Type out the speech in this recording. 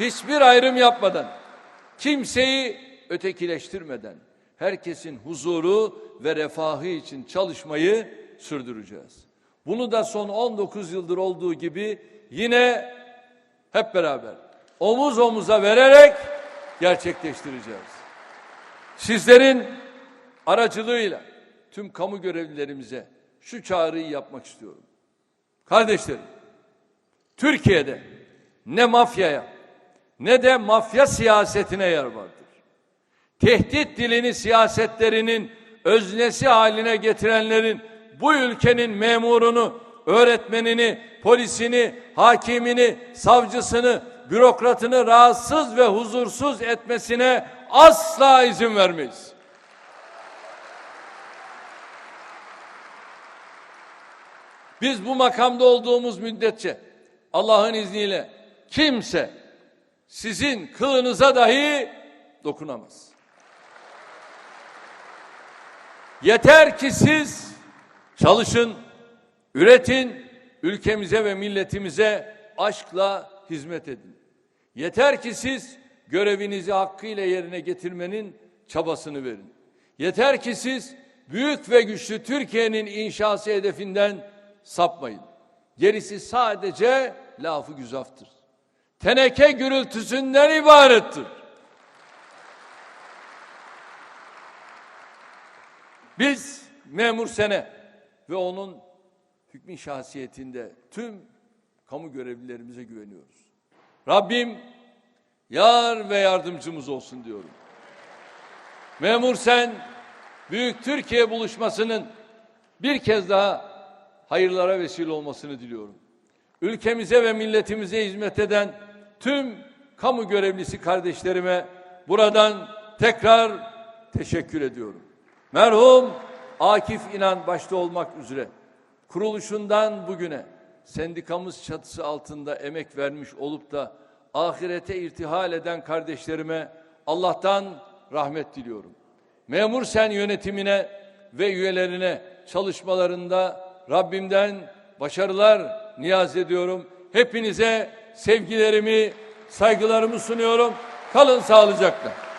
hiçbir ayrım yapmadan, kimseyi ötekileştirmeden, herkesin huzuru ve refahı için çalışmayı sürdüreceğiz. Bunu da son 19 yıldır olduğu gibi yine hep beraber omuz omuza vererek gerçekleştireceğiz. Sizlerin aracılığıyla tüm kamu görevlilerimize şu çağrıyı yapmak istiyorum. Kardeşlerim, Türkiye'de ne mafyaya ne de mafya siyasetine yer vardır. Tehdit dilini siyasetlerinin öznesi haline getirenlerin bu ülkenin memurunu, öğretmenini, polisini, hakimini, savcısını, bürokratını rahatsız ve huzursuz etmesine asla izin vermeyiz. Biz bu makamda olduğumuz müddetçe Allah'ın izniyle kimse sizin kılınıza dahi dokunamaz. Yeter ki siz çalışın, üretin, ülkemize ve milletimize aşkla hizmet edin. Yeter ki siz görevinizi hakkıyla yerine getirmenin çabasını verin. Yeter ki siz büyük ve güçlü Türkiye'nin inşası hedefinden sapmayın. Gerisi sadece lafı güzaftır. Teneke gürültüsünden ibarettir. Biz memur sene ve onun hükmü şahsiyetinde tüm kamu görevlilerimize güveniyoruz. Rabbim yar ve yardımcımız olsun diyorum. Memur sen Büyük Türkiye buluşmasının bir kez daha hayırlara vesile olmasını diliyorum. Ülkemize ve milletimize hizmet eden tüm kamu görevlisi kardeşlerime buradan tekrar teşekkür ediyorum. Merhum Akif İnan başta olmak üzere kuruluşundan bugüne sendikamız çatısı altında emek vermiş olup da ahirete irtihal eden kardeşlerime Allah'tan rahmet diliyorum. Memur sen yönetimine ve üyelerine çalışmalarında Rabbimden başarılar niyaz ediyorum. Hepinize sevgilerimi, saygılarımı sunuyorum. Kalın sağlıcakla.